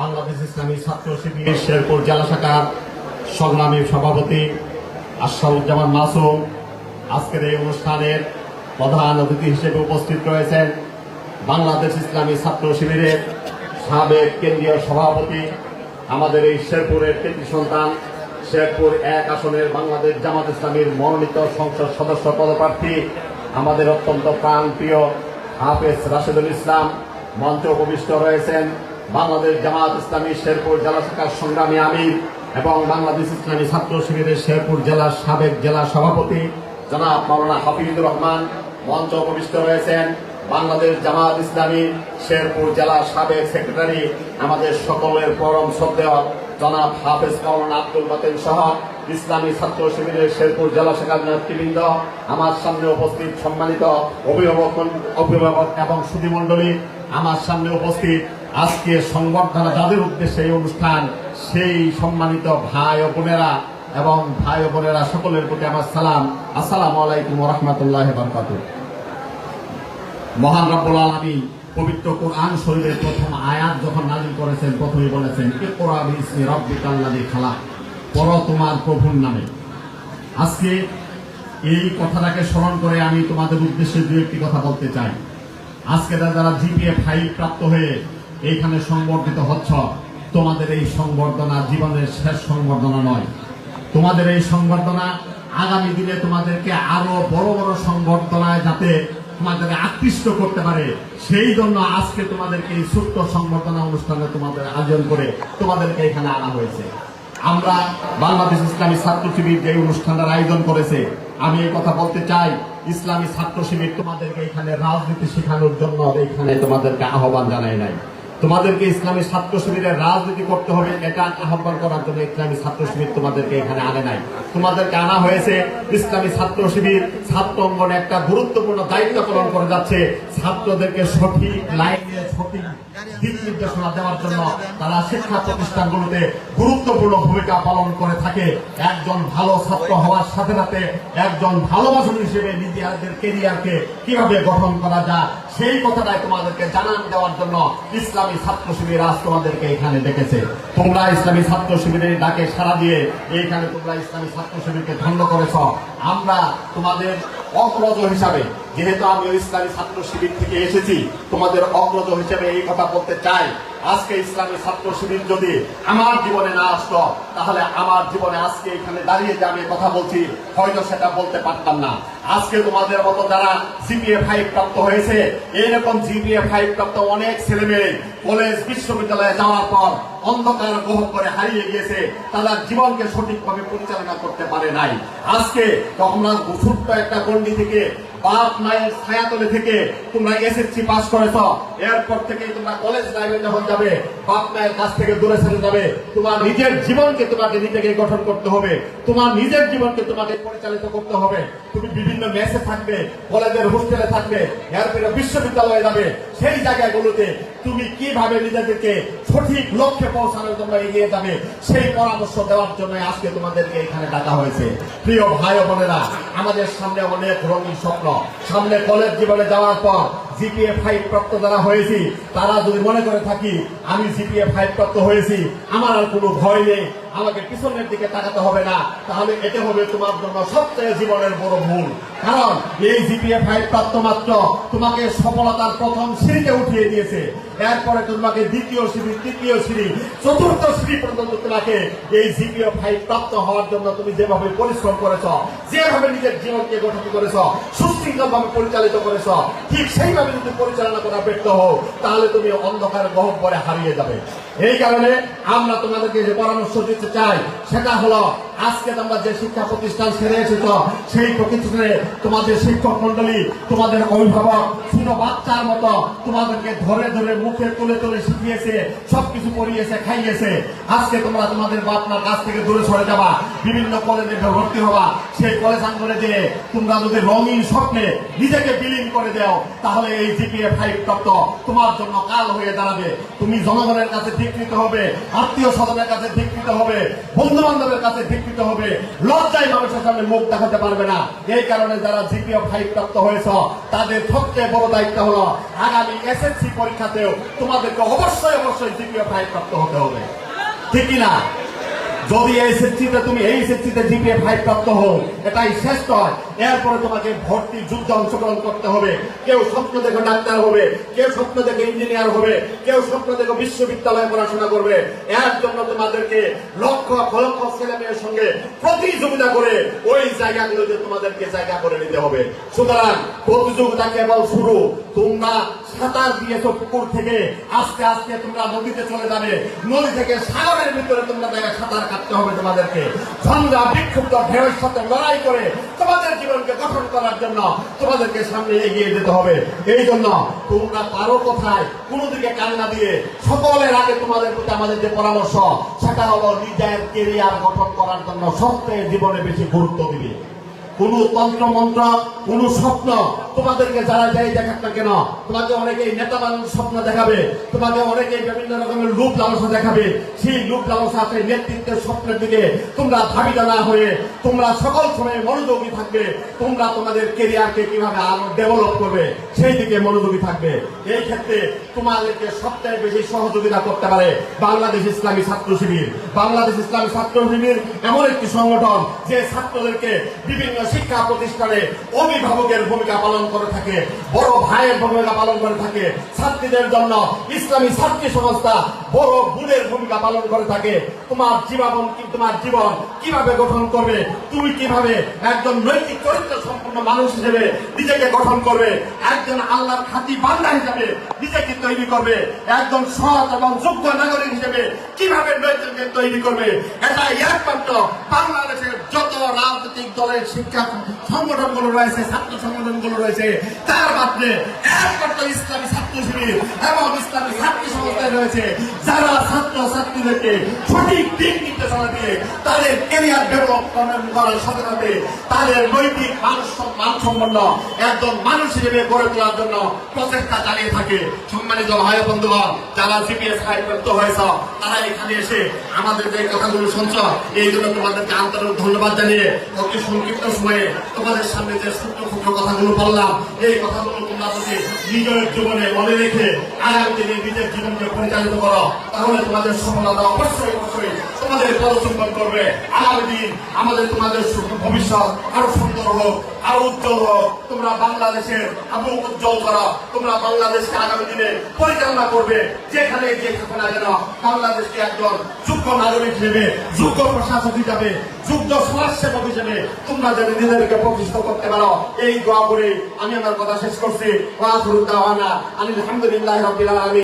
বাংলাদেশ ইসলামী ছাত্র শিবির শেরপুর জেলা শাখার সংগ্রামী সভাপতি আশরাফুজ্জামান মাসুম আজকের এই অনুষ্ঠানের প্রধান অতিথি হিসেবে উপস্থিত রয়েছেন বাংলাদেশ ইসলামী ছাত্র শিবিরের সাবেক কেন্দ্রীয় সভাপতি, আমাদের এই শেরপুরের কৃতি সন্তান, শেরপুর এক আসনের বাংলাদেশ জামাত ইসলামীর মনোনীত সংসদ সদস্য পদপ্রার্থী, আমাদের অত্যন্ত প্রাণপ্রিয় হাফেজ রাশেদুল ইসলাম, মঞ্চ উপবিষ্ট রয়েছেন বাংলাদেশ জামাত ইসলামী শেরপুর জেলা শাখার সংগ্রামী আমির এবং বাংলাদেশ ইসলামী ছাত্র শিবিরের শেরপুর জেলার সাবেক জেলা সভাপতি জনাব মাওলানা হাফিজুর রহমান মঞ্চ উপবিষ্ট রয়েছেন বাংলাদেশ জামাত ইসলামী শেরপুর জেলার সাবেক সেক্রেটারি আমাদের সকলের পরম শ্রদ্ধেয় জনাব হাফেজ মাওলানা আব্দুল বাতেন সহ ইসলামী ছাত্র শিবিরের শেরপুর জেলা শাখার নেতৃবৃন্দ, আমার সামনে উপস্থিত সম্মানিত অভিভাবক অভিভাবক এবং সুধীমণ্ডলী আমার সামনে উপস্থিত আজকে সংবর্ধনা যাদের উদ্দেশ্যে এই অনুষ্ঠান, সেই সম্মানিত ভাই ও বোনেরা এবং ভাই ও বোনেরা সকলের প্রতি আমার সালাম। আসসালামু আলাইকুম রহমতুল্লাহ বরকাতুহ। মহান রব্বুল আলামিন পবিত্র কোরআন শরীরের প্রথম আয়াত যখন নাজিল করেছেন, প্রথমেই বলেছেন, ইকরা বিসমি রাব্বিকাল্লাযী খালাক পড়ো তোমার প্রভুর নামে। আজকে এই কথাটাকে স্মরণ করে আমি তোমাদের উদ্দেশ্যে দু একটি কথা বলতে চাই। আজকে যারা জিপিএ ফাইভ প্রাপ্ত হয়ে এইখানে সংবর্ধিত হচ্ছ। তোমাদের এই সংবর্ধনা জীবনের শেষ সংবর্ধনা নয়। তোমাদের এই সংবর্ধনা আগামী দিনে তোমাদেরকে আরও বড় বড় সংবর্ধনায় যাতে তোমাদেরকে আকৃষ্ট করতে পারে। সেই জন্য আজকে তোমাদেরকে এই ছোট্ট সংবর্ধনা অনুষ্ঠানে তোমাদের আয়োজন করে তোমাদেরকে এখানে আনা হয়েছে। আমরা বাংলাদেশ ইসলামী ছাত্র শিবির যে অনুষ্ঠানটার আয়োজন করেছে, আমি এই কথা বলতে চাই, ইসলামী ছাত্র শিবির তোমাদেরকে এখানে রাজনীতি শেখানোর জন্য এখানে তোমাদেরকে আহ্বান জানাই নাই। তোমাদেরকে ইসলামী ছাত্র শিবিরের রাজনীতি করতে হবে, এটা আহ্বান করার জন্য ইসলামী ছাত্র শিবির তোমাদেরকে এখানে আনে নাই। তোমাদেরকে আনা হয়েছে ইসলামী ছাত্র শিবির, ছাত্র অঙ্গনে একটা গুরুত্বপূর্ণ দায়িত্ব পালন করে যাচ্ছে। ছাত্রদেরকে সঠিক লাইনে সঠিক দিক নির্দেশনা দেওয়ার জন্য তারা শিক্ষা প্রতিষ্ঠানগুলোতে গুরুত্বপূর্ণ ভূমিকা পালন করে থাকে। একজন ভালো ছাত্র হওয়ার সাথে সাথে একজন ভালো মানুষ হিসেবে নিজেদের কেরিয়ারকে কীভাবে গঠন করা যায় সেই কথাটাই তোমাদেরকে জানান দেওয়ার জন্য ইসলামী ছাত্র শিবির আজ তোমাদেরকে এখানে দেখেছে তোমরা ইসলামী ছাত্র শিবিরের ডাকে সাড়া দিয়ে এইখানে তোমরা ইসলামী ছাত্র শিবিরকে ধন্য করেছ। আমরা তোমাদের অগ্রজ হিসাবে, যেহেতু আমি ইসলামী ছাত্র শিবির থেকে এসেছি, তোমাদের অগ্রজ হিসেবে এই কথা বলতে চাই। আজকে ইসলামী ছাত্র শিবির যদি আমার জীবনে না আসতো, তাহলে আমার জীবনে আজকে এখানে দাঁড়িয়ে যে আমি কথা বলছি, হয়তো সেটা বলতে পারতাম না। আজকে তোমাদের মতো যারা জিপিএ ফাইভ প্রাপ্ত হয়েছে, এরকম জিপিএ ফাইভ প্রাপ্ত অনেক ছেলে মেয়ে কলেজ, বিশ্ববিদ্যালয়ে যাওয়ার পর অন্ধকার গ্রহ করে হারিয়ে গিয়েছে, তারা জীবনকে সঠিকভাবে পরিচালনা করতে পারে নাই। আজকে তোমরা ছোট্ট একটা গন্ডি থেকে বাপ মায়ের ছায়াতলে থেকে তোমরা এসএসসি পাস করেছ। এরপর থেকে তোমরা কলেজ লাইফে যখন যাবে বাপ মায়ের কাছ থেকে দূরে সরে যাবে। তোমার নিজের জীবনকে তোমাকে নিজেকে গঠন করতে হবে। তোমার নিজের জীবনকে তোমাকে পরিচালিত করতে হবে। তুমি বিভিন্ন মেসে থাকবে কলেজের হোস্টেলে থাকবে এরপরে বিশ্ববিদ্যালয়ে যাবে। সেই জায়গাগুলোতে তুমি কীভাবে নিজেদেরকে সঠিক লক্ষ্যে পৌঁছানোর জন্য এগিয়ে যাবে, সেই পরামর্শ দেওয়ার জন্য আজকে তোমাদেরকে এখানে ডাকা হয়েছে। প্রিয় ভাই বোনেরা, আমাদের সামনে অনেক রঙিন স্বপ্ন। সামনে কলেজ জীবনে যাওয়ার পর জিপিএ ফাইভ প্রাপ্ত যারা হয়েছি, তারা যদি মনে করে থাকি, আমি জিপিএ ফাইভ প্রাপ্ত হয়েছি, আমার আর কোনো ভয় নেই, আমাকে পিছনের দিকে তাকাতে হবে না, তাহলে হবে তোমার জন্য সবচেয়ে জীবনের বড় ভুল। কারণ এই জিপিএ ফাইভ প্রাপ্ত মাত্র তোমাকে সফলতার প্রথম সিঁড়িতে উঠিয়ে দিয়েছে। এরপরে তোমাকে দ্বিতীয় সিঁড়ি তৃতীয় সিঁড়ি চতুর্থ সিঁড়ি পর্যন্ত তোমাকে এই জিপিএ ফাইভ প্রাপ্ত হওয়ার জন্য তুমি যেভাবে পরিশ্রম করেছ, যেভাবে নিজের জীবনকে গঠন করেছ সুশৃঙ্খল ভাবে পরিচালিত করেছ, ঠিক সেইভাবে যদি পরিচালনা করা ব্যর্থ হও, তাহলে তুমি অন্ধকার গহ্বরে হারিয়ে যাবে। এই কারণে আমরা তোমাদেরকে যে পরামর্শ দিতে চাই, সেটা হলো আজকে তোমরা যে শিক্ষা প্রতিষ্ঠান ছেড়ে এসেছ, সেই প্রতিষ্ঠানে তোমাদের শিক্ষক মন্ডলী তোমাদের অভিভাবক, ছোট বাচ্চার মতো তোমাদেরকে ধরে ধরে মুখে তুলে তুলে শিখিয়েছে, সবকিছু পড়িয়েছে খাইয়েছে। আজকে তোমরা তোমাদের বাপমার কাছ থেকে দূরে সরে যাবা, বিভিন্ন কলেজে ভর্তি হবা। সেই কলেজ আঙ্গনে যে তোমরা যদি রঙিন স্বপ্নে নিজেকে বিলীন করে দাও, তাহলে এই জিপিএ ফাইভ তত্ত্ব তোমার জন্য কাল হয়ে দাঁড়াবে। তুমি জনগণের কাছে ধিকৃত হবে, আত্মীয় স্বজনের কাছে ধিকৃত হবে বন্ধু বান্ধবের কাছে ধিকৃত শিক্ষিত হবে। লজ্জায় মানুষের সামনে মুখ দেখাতে পারবে না। এই কারণে যারা জিপিও ফাইভ প্রাপ্ত হয়েছ, তাদের সবচেয়ে বড় দায়িত্ব হলো, আগামী এসএসসি পরীক্ষাতেও তোমাদেরকে অবশ্যই অবশ্যই জিপিও ফাইভ প্রাপ্ত হতে হবে। ঠিক না যদি এসএসসিতে তুমি এই এসএসসিতে জিপিএ ফাইভ প্রাপ্ত হও, এটাই শ্রেষ্ঠ হয় এরপরে তোমাকে ভর্তি যুদ্ধ অংশগ্রহণ করতে হবে। কেউ স্বপ্ন দেখে ডাক্তার হবে, কেউ স্বপ্ন দেখে ইঞ্জিনিয়ার হবে, কেউ স্বপ্ন দেখে বিশ্ববিদ্যালয়ে পড়াশোনা করবে। এর জন্য তোমাদেরকে লক্ষ লক্ষ ছেলে মেয়ের সঙ্গে প্রতিযোগিতা করে ওই জায়গাগুলোতে তোমাদেরকে জায়গা করে নিতে হবে। সুতরাং প্রতিযোগিতা কেবল শুরু। তোমরা সাঁতার দিয়েছ পুকুর থেকে, আস্তে আস্তে তোমরা নদীতে চলে যাবে। নদী থেকে সাগরের ভিতরে তোমরা জায়গায় সাঁতার কাটতে হবে তোমাদেরকে। ঝঞ্ঝা বিক্ষুব্ধ ঢেউয়ের সাথে লড়াই করে তোমাদের জীবনকে গঠন করার জন্য তোমাদেরকে সামনে এগিয়ে যেতে হবে। এই জন্য তোমরা কারও কথায়? কোনো দিকে কান্না দিয়ে সকলের আগে তোমাদের প্রতি আমাদের যে পরামর্শ, সেটা হলো নিজের কেরিয়ার গঠন করার জন্য সবচেয়ে জীবনে বেশি গুরুত্ব দিবে। কোন তন্ত্র মন্ত্র কোন স্বপ্ন তোমাদেরকে যারা যাই দেখাক না কেন, তোমাকে অনেকেই নেতা বানানোর স্বপ্ন দেখাবে, তোমাকে অনেকেই বিভিন্ন রকমের রূপ লালসা দেখাবে। সেই রূপ লালসা সেই নেতৃত্বের স্বপ্নের দিকে তোমরা ধাবিত না হয়ে, তোমরা সকল সময় মনোযোগী থাকবে। তোমরা তোমাদের কেরিয়ারকে কীভাবে আরও ডেভেলপ করবে, সেই দিকে মনোযোগী থাকবে। এই ক্ষেত্রে তোমাদেরকে সবচেয়ে বেশি সহযোগিতা করতে পারে বাংলাদেশ ইসলামী ছাত্র শিবির। বাংলাদেশ ইসলামী ছাত্র শিবির এমন একটি সংগঠন যে ছাত্রদেরকে বিভিন্ন শিক্ষা প্রতিষ্ঠানে অভিভাবকের ভূমিকা পালন করে থাকে বড় ভাইয়ের ভূমিকা পালন করে থাকে। ছাত্রীদের জন্য ইসলামী ছাত্রী সংস্থা বড় বোনের ভূমিকা পালন করে থাকে। তোমার জীবন তোমার জীবন কীভাবে গঠন করবে? তুমি কীভাবে একজন নৈতিক চরিত্র সম্পন্ন মানুষ হিসেবে নিজেকে গঠন করবে? একজন আল্লাহর খাতি বান্দা হিসেবে নিজেকে তৈরি করবে? একজন সৎ এবং যোগ্য নাগরিক হিসেবে কীভাবে নৈতিককে তৈরি করবে? এটা একমাত্র বাংলাদেশের যত রাজনৈতিক দলের শিক্ষা সংগঠনগুলো রয়েছে, ছাত্র সংগঠনগুলো রয়েছে, তার মাধ্যমে একমাত্র ইসলামী ছাত্র শিবির এবং ইসলামী ছাত্রী সংস্থায় রয়েছে, যারা ছাত্র ছাত্রীদেরকে সঠিক দিক নির্দেশনা দিয়ে তাদের কেরিয়ার ডেভেলপমেন্ট করার সাথে সাথে তাদের নৈতিক মানুষ মানসম্পন্ন একজন মানুষ হিসেবে গড়ে তোলার জন্য প্রচেষ্টা চালিয়ে থাকে। সম্মানিত ভাই বন্ধুগণ, যারা সিপিএস প্রাপ্ত হয়েছ, তারা এখানে এসে আমাদের যে কথাগুলো শুনছ, এই জন্য তোমাদেরকে আন্তরিক ধন্যবাদ জানিয়ে অতি সংক্ষিপ্ত সময়ে তোমাদের সামনে যে সূক্ষ্ম সূক্ষ্ম কথাগুলো বললাম, এই কথাগুলো তোমরা যদি নিজের জীবনে মনে রেখে আগামী দিনে নিজের জীবনকে পরিচালিত করো, তাহলে তোমাদের সফলতা অবশ্যই অবশ্যই তোমাদের পদচুম্বন করবে। আগামী দিন আমাদের তোমাদের ভবিষ্যৎ আরও সুন্দর হোক, আরও উজ্জ্বল হোক। তোমরা বাংলাদেশের আবু উজ্জ্বল করো, তোমরা বাংলাদেশকে আগামী দিনে পরিচালনা করবে। যেখানে যে থাকো না যেন বাংলাদেশকে একজন যোগ্য নাগরিক হিসেবে, যোগ্য প্রশাসক হিসাবে, যোগ্য সমাজসেবক হিসেবে তোমরা যেন নিজেদেরকে প্রতিষ্ঠিত করতে পারো, এই দোয়া করে আমি আমার কথা শেষ করছি। আলহামদুলিল্লাহি রাব্বিল আলামিন।